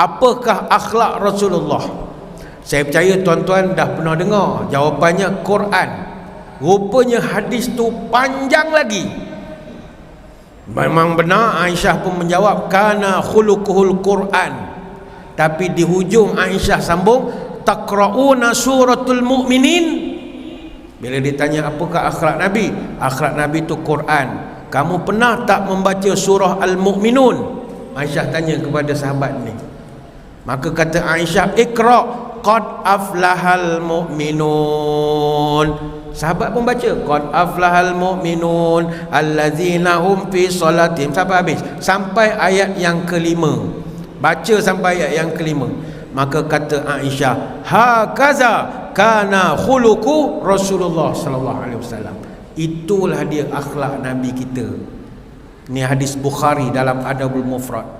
apakah akhlak Rasulullah? Saya percaya tuan-tuan dah pernah dengar jawapannya Quran. Rupanya hadis tu panjang lagi. Memang benar Aisyah pun menjawab kana khuluquhul Quran. Tapi di hujung Aisyah sambung taqrauna suratul mu'minin. Bila ditanya apakah akhlak Nabi akhlak Nabi tu Quran. Kamu pernah tak membaca surah Al-Mu'minun? Aisyah tanya kepada sahabat ni maka kata Aisyah ikra qad aflahal mu'minun. Sahabat pun baca qad aflahal mu'minun allazina hum fi salatihim. Sampai habis. Sampai ayat yang kelima. Baca sampai ayat yang kelima. Maka kata Aisyah hakaza kana khuluqu Rasulullah sallallahu alaihi wasallam. Itulah dia akhlak nabi kita. Ni hadis Bukhari dalam Adabul Mufrad